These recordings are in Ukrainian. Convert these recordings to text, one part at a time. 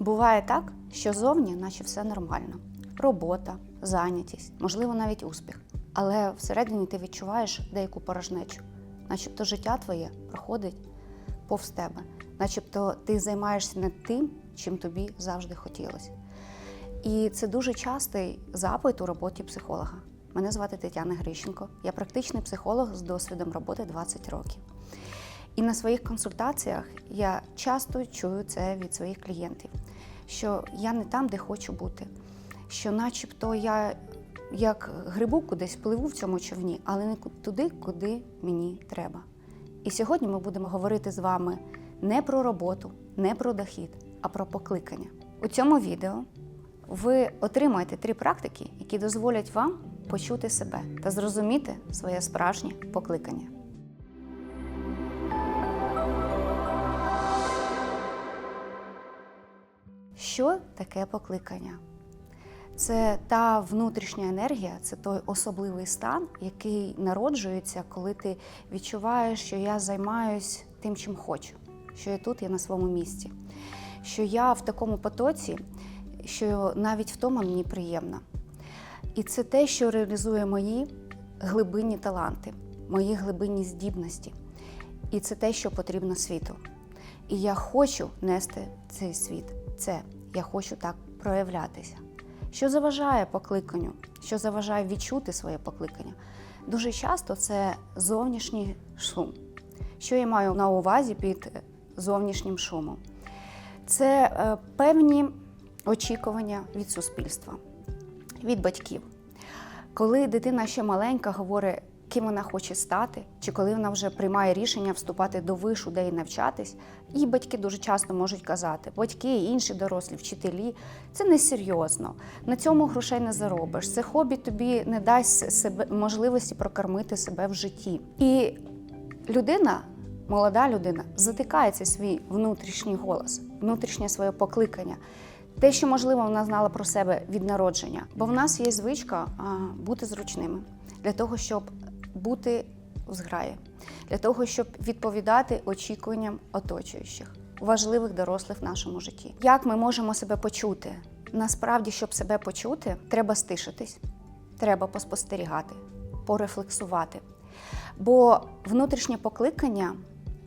Буває так, що зовні, наче все нормально. Робота, зайнятість, можливо, навіть успіх. Але всередині ти відчуваєш деяку порожнечу, начебто життя твоє проходить повз тебе, начебто ти займаєшся не тим, чим тобі завжди хотілося. І це дуже частий запит у роботі психолога. Мене звати Тетяна Грищенко. Я практичний психолог з досвідом роботи 20 років. І на своїх консультаціях я часто чую це від своїх клієнтів, що я не там, де хочу бути, що начебто я як грибу кудись пливу в цьому човні, але не туди, куди мені треба. І сьогодні ми будемо говорити з вами не про роботу, не про дохід, а про покликання. У цьому відео ви отримаєте три практики, які дозволять вам почути себе та зрозуміти своє справжнє покликання. Що таке покликання? Це та внутрішня енергія, це той особливий стан, який народжується, коли ти відчуваєш, що я займаюсь тим, чим хочу, що я тут, я на своєму місці, що я в такому потоці, що навіть втома мені приємна. І це те, що реалізує мої глибинні таланти, мої глибинні здібності. І це те, що потрібно світу. І я хочу нести цей світ. Це я хочу так проявлятися. Що заважає покликанню, що заважає відчути своє покликання? Дуже часто це зовнішній шум. Що я маю на увазі під зовнішнім шумом? Це е, певні очікування від суспільства, від батьків. Коли дитина ще маленька говорить, ким вона хоче стати, чи коли вона вже приймає рішення вступати до вишу, де і навчатись, і батьки дуже часто можуть казати, батьки інші дорослі, вчителі, це несерйозно, на цьому грошей не заробиш. Це хобі тобі не дасть себе можливості прокормити себе в житті. І людина, молода людина, затикається свій внутрішній голос, внутрішнє своє покликання. Те, що можливо вона знала про себе від народження, бо в нас є звичка бути зручними для того, щоб бути в зграї, для того, щоб відповідати очікуванням оточуючих, важливих дорослих в нашому житті. Як ми можемо себе почути? Насправді, щоб себе почути, треба стишитись, треба поспостерігати, порефлексувати. Бо внутрішнє покликання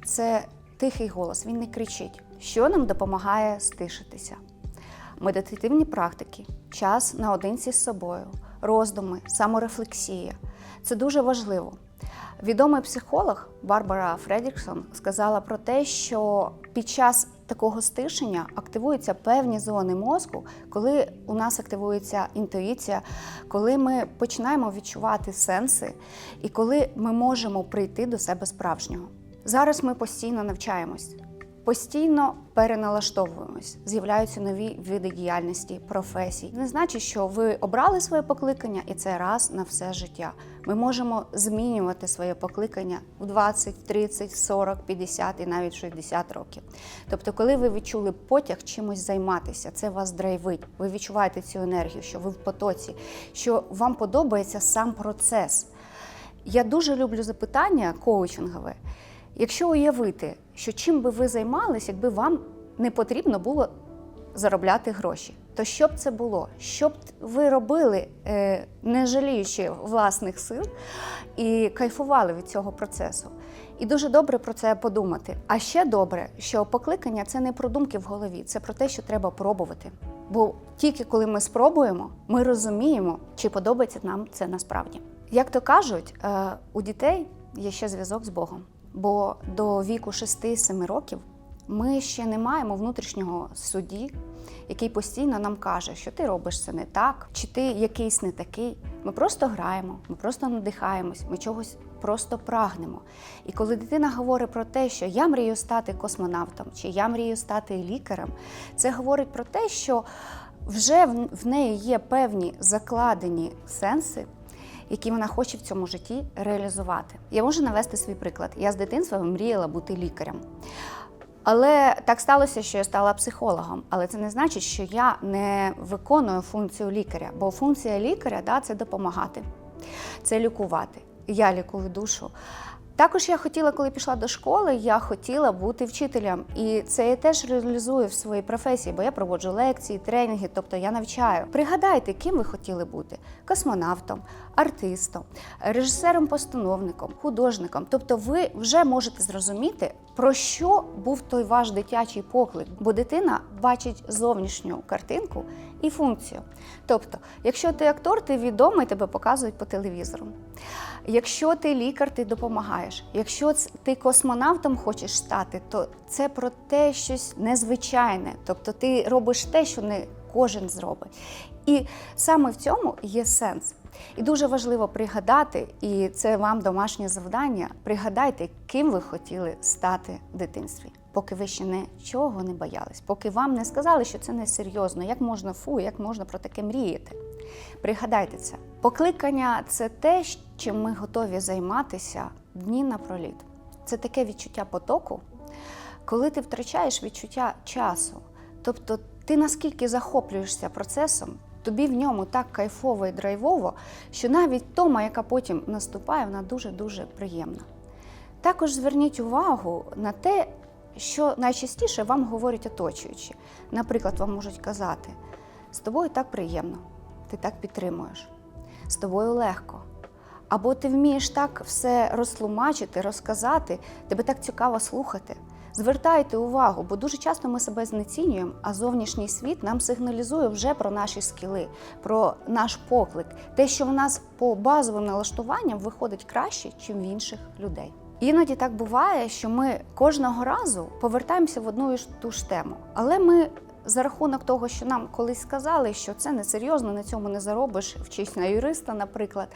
це тихий голос, він не кричить, що нам допомагає стишитися. Медитативні практики, час наодинці з собою, роздуми, саморефлексія це дуже важливо. Відомий психолог Барбара Фредріксон сказала про те, що під час такого стишення активуються певні зони мозку, коли у нас активується інтуїція, коли ми починаємо відчувати сенси і коли ми можемо прийти до себе справжнього. Зараз ми постійно навчаємось. Постійно переналаштовуємось, з'являються нові види діяльності, професій. Не значить, що ви обрали своє покликання, і це раз на все життя. Ми можемо змінювати своє покликання в 20, 30, 40, 50 і навіть 60 років. Тобто, коли ви відчули потяг чимось займатися, це вас драйвить. Ви відчуваєте цю енергію, що ви в потоці, що вам подобається сам процес. Я дуже люблю запитання коучингове. Якщо уявити, що чим би ви займались, якби вам не потрібно було заробляти гроші, то що б це було? Що б ви робили, е, не жаліючи власних сил, і кайфували від цього процесу? І дуже добре про це подумати. А ще добре, що покликання це не про думки в голові, це про те, що треба пробувати. Бо тільки коли ми спробуємо, ми розуміємо, чи подобається нам це насправді. Як то кажуть, е, у дітей є ще зв'язок з Богом. Бо до віку 6-7 років ми ще не маємо внутрішнього судді, який постійно нам каже, що ти робиш це не так, чи ти якийсь не такий. Ми просто граємо, ми просто надихаємось, ми чогось просто прагнемо. І коли дитина говорить про те, що я мрію стати космонавтом, чи я мрію стати лікарем, це говорить про те, що вже в неї є певні закладені сенси які вона хоче в цьому житті реалізувати. Я можу навести свій приклад. Я з дитинства мріяла бути лікарем. Але так сталося, що я стала психологом. Але це не значить, що я не виконую функцію лікаря. Бо функція лікаря да, це допомагати, це лікувати. Я лікую душу. Також я хотіла, коли пішла до школи, я хотіла бути вчителем. І це я теж реалізую в своїй професії, бо я проводжу лекції, тренінги, тобто я навчаю. Пригадайте, ким ви хотіли бути: космонавтом, артистом, режисером-постановником, художником. Тобто, ви вже можете зрозуміти, про що був той ваш дитячий поклик, бо дитина бачить зовнішню картинку і функцію. Тобто, якщо ти актор, ти відомий, тебе показують по телевізору. Якщо ти лікар, ти допомагаєш. Якщо ти космонавтом хочеш стати, то це про те щось незвичайне. Тобто ти робиш те, що не кожен зробить. І саме в цьому є сенс. І дуже важливо пригадати, і це вам домашнє завдання. Пригадайте, ким ви хотіли стати в дитинстві, поки ви ще нічого не боялись, поки вам не сказали, що це не серйозно, як можна фу, як можна про таке мріяти. Пригадайте це. Покликання це те, чим ми готові займатися дні напроліт. Це таке відчуття потоку, коли ти втрачаєш відчуття часу. Тобто ти наскільки захоплюєшся процесом, тобі в ньому так кайфово і драйвово, що навіть тома, яка потім наступає, вона дуже-дуже приємна. Також зверніть увагу на те, що найчастіше вам говорять оточуючі. Наприклад, вам можуть казати: з тобою так приємно, ти так підтримуєш, з тобою легко. Або ти вмієш так все розтлумачити, розказати, тебе так цікаво слухати. Звертайте увагу, бо дуже часто ми себе знецінюємо, а зовнішній світ нам сигналізує вже про наші скіли, про наш поклик, те, що в нас по базовим налаштуванням виходить краще, ніж в інших людей. Іноді так буває, що ми кожного разу повертаємося в одну і ту ж тему, але ми. За рахунок того, що нам колись сказали, що це несерйозно, на цьому не заробиш, вчись на юриста, наприклад,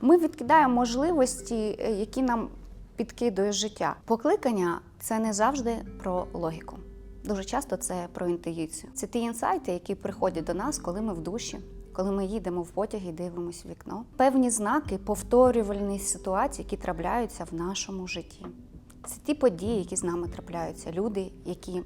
ми відкидаємо можливості, е, які нам підкидує життя. Покликання це не завжди про логіку. Дуже часто це про інтуїцію. Це ті інсайти, які приходять до нас, коли ми в душі, коли ми їдемо в потяг і дивимося в вікно. Певні знаки повторювальні ситуації, які трапляються в нашому житті. Це ті події, які з нами трапляються, люди, які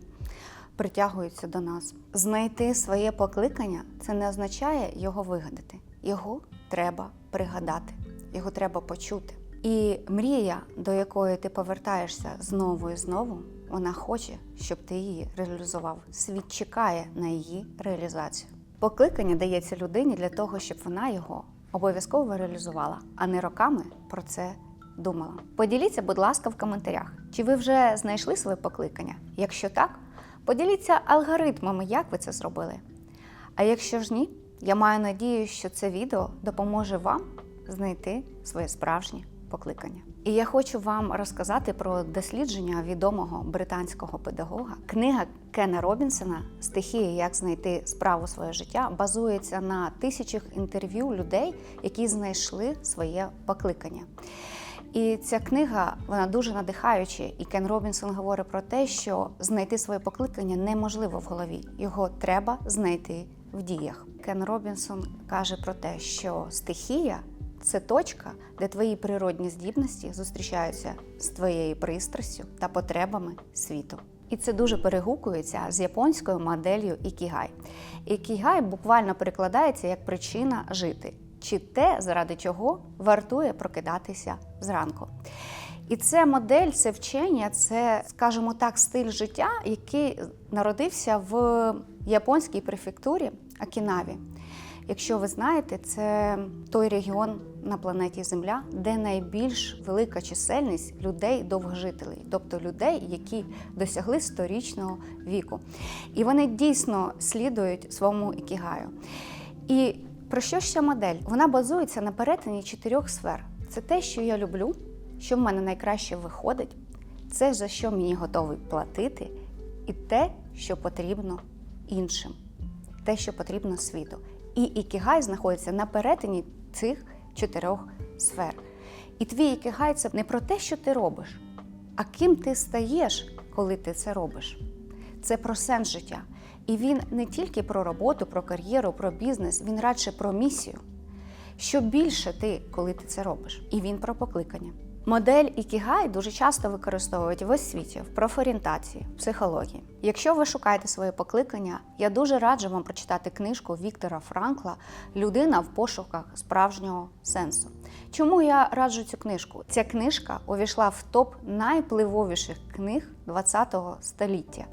притягуються до нас. Знайти своє покликання це не означає його вигадати. Його треба пригадати, його треба почути. І мрія, до якої ти повертаєшся знову і знову, вона хоче, щоб ти її реалізував. Світ чекає на її реалізацію. Покликання дається людині для того, щоб вона його обов'язково реалізувала, а не роками про це думала. Поділіться, будь ласка, в коментарях, чи ви вже знайшли своє покликання? Якщо так, поділіться алгоритмами, як ви це зробили. А якщо ж ні, я маю надію, що це відео допоможе вам знайти своє справжнє покликання. І я хочу вам розказати про дослідження відомого британського педагога. Книга Кена Робінсона Стихія, як знайти справу своє життя базується на тисячах інтерв'ю людей, які знайшли своє покликання. І ця книга вона дуже надихаюча. І Кен Робінсон говорить про те, що знайти своє покликання неможливо в голові. Його треба знайти в діях. Кен Робінсон каже про те, що стихія це точка, де твої природні здібності зустрічаються з твоєю пристрастю та потребами світу. І це дуже перегукується з японською моделлю ікігай. Ікігай буквально перекладається як причина жити, чи те, заради чого вартує прокидатися зранку. І це модель, це вчення, це, скажімо так, стиль життя, який народився в японській префектурі Акінаві. Якщо ви знаєте, це той регіон на планеті Земля, де найбільш велика чисельність людей довгожителей, тобто людей, які досягли сторічного віку. І вони дійсно слідують своєму ікігаю. І про що ще модель? Вона базується на перетині чотирьох сфер. Це те, що я люблю, що в мене найкраще виходить, це за що мені готовий платити, і те, що потрібно іншим, те, що потрібно світу. І ікігай знаходиться на перетині цих чотирьох сфер. І твій ікігай це не про те, що ти робиш, а ким ти стаєш, коли ти це робиш. Це про сенс життя. І він не тільки про роботу, про кар'єру, про бізнес, він радше про місію. Що більше ти, коли ти це робиш, і він про покликання. Модель Ікігай дуже часто використовують в освіті, в профорієнтації, в психології. Якщо ви шукаєте своє покликання, я дуже раджу вам прочитати книжку Віктора Франкла Людина в пошуках справжнього сенсу. Чому я раджу цю книжку? Ця книжка увійшла в топ найпливовіших книг ХХ століття.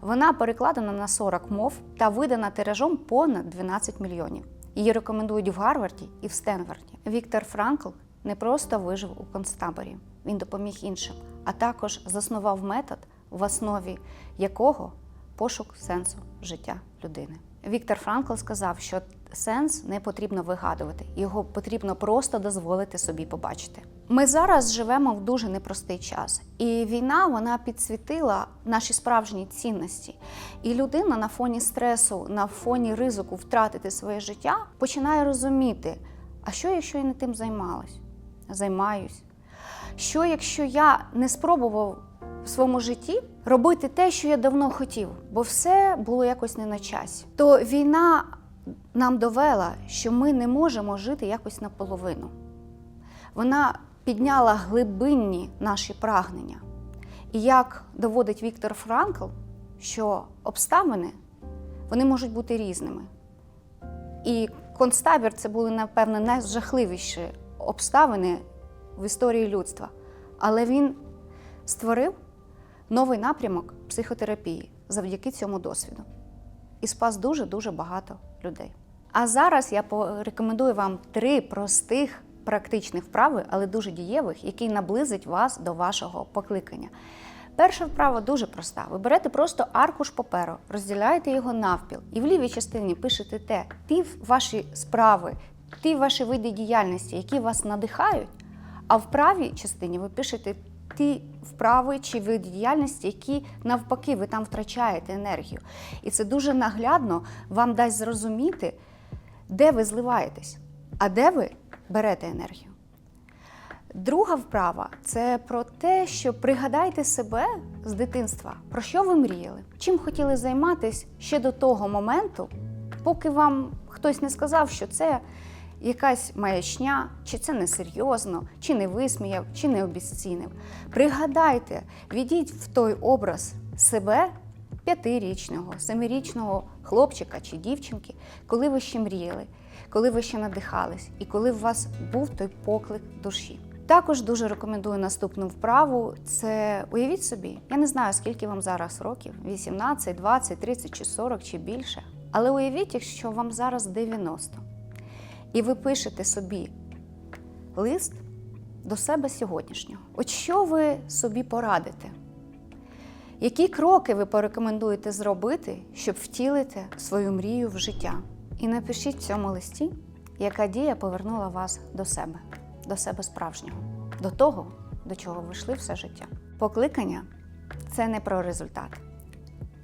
Вона перекладена на 40 мов та видана тиражом понад 12 мільйонів. Її рекомендують в Гарварді і в Стенфорді. Віктор Франкл не просто вижив у концтаборі, він допоміг іншим, а також заснував метод, в основі якого пошук сенсу життя людини. Віктор Франкл сказав, що сенс не потрібно вигадувати, його потрібно просто дозволити собі побачити. Ми зараз живемо в дуже непростий час, і війна вона підсвітила наші справжні цінності. І людина на фоні стресу, на фоні ризику втратити своє життя починає розуміти, а що якщо я не тим займалась, займаюсь? Що якщо я не спробував в своєму житті робити те, що я давно хотів, бо все було якось не на часі. То війна нам довела, що ми не можемо жити якось наполовину. Вона підняла глибинні наші прагнення. І як доводить Віктор Франкл, що обставини вони можуть бути різними. І концтабір це були, напевно, найжахливіші обставини в історії людства. Але він створив новий напрямок психотерапії завдяки цьому досвіду і спас дуже-дуже багато людей. А зараз я порекомендую вам три простих практичних вправи, але дуже дієвих, які наблизять вас до вашого покликання. Перша вправа дуже проста. Ви берете просто аркуш паперу, розділяєте його навпіл, і в лівій частині пишете те, ті ваші справи, ті ваші види діяльності, які вас надихають. А в правій частині ви пишете ті вправи чи види діяльності, які навпаки ви там втрачаєте енергію. І це дуже наглядно вам дасть зрозуміти, де ви зливаєтесь, а де ви берете енергію. Друга вправа це про те, що пригадайте себе з дитинства, про що ви мріяли, чим хотіли займатися ще до того моменту, поки вам хтось не сказав, що це якась маячня, чи це несерйозно, чи не висміяв, чи не обіцінив. Пригадайте, відіть в той образ себе п'ятирічного, семирічного хлопчика чи дівчинки, коли ви ще мріяли, коли ви ще надихались, і коли у вас був той поклик душі. Також дуже рекомендую наступну вправу. Це уявіть собі, я не знаю, скільки вам зараз років: 18, 20, 30 чи 40 чи більше. Але уявіть, якщо вам зараз 90, і ви пишете собі лист до себе сьогоднішнього. От що ви собі порадите? Які кроки ви порекомендуєте зробити, щоб втілити свою мрію в життя? І напишіть в цьому листі, яка дія повернула вас до себе, до себе справжнього, до того, до чого ви йшли все життя. Покликання це не про результат,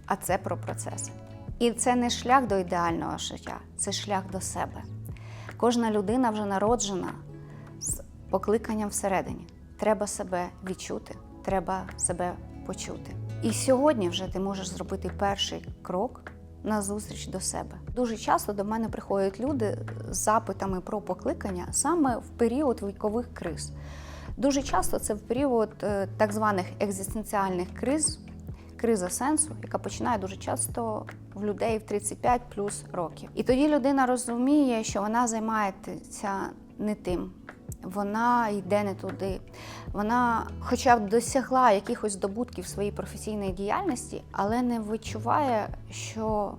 а це про процес. І це не шлях до ідеального життя, це шлях до себе. Кожна людина вже народжена з покликанням всередині. Треба себе відчути, треба себе почути. І сьогодні вже ти можеш зробити перший крок на зустріч до себе. Дуже часто до мене приходять люди з запитами про покликання саме в період вікових криз. Дуже часто це в період е, так званих екзистенціальних криз, криза сенсу, яка починає дуже часто в людей в 35 плюс років. І тоді людина розуміє, що вона займається не тим. Вона йде не туди. Вона, хоча б досягла якихось здобутків своїй професійної діяльності, але не відчуває, що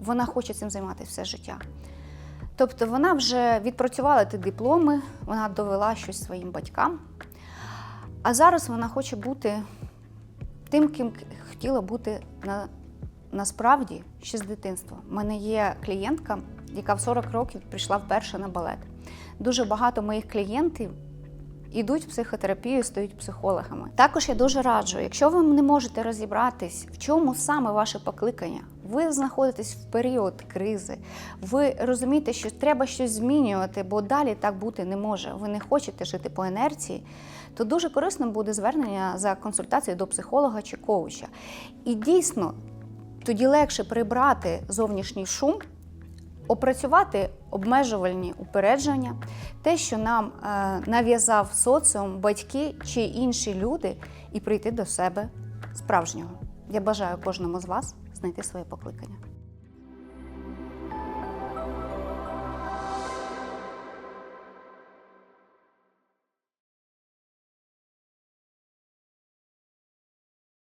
вона хоче цим займатися все життя. Тобто вона вже відпрацювала ті дипломи, вона довела щось своїм батькам, а зараз вона хоче бути тим, ким хотіла бути на, насправді ще з дитинства. У мене є клієнтка, яка в 40 років прийшла вперше на балет. Дуже багато моїх клієнтів ідуть в психотерапію, стають психологами. Також я дуже раджу, якщо ви не можете розібратись, в чому саме ваше покликання, ви знаходитесь в період кризи, ви розумієте, що треба щось змінювати, бо далі так бути не може. Ви не хочете жити по інерції, то дуже корисним буде звернення за консультацією до психолога чи коуча. І дійсно тоді легше прибрати зовнішній шум опрацювати обмежувальні упередження, те, що нам е, нав'язав соціум, батьки чи інші люди, і прийти до себе справжнього. Я бажаю кожному з вас знайти своє покликання.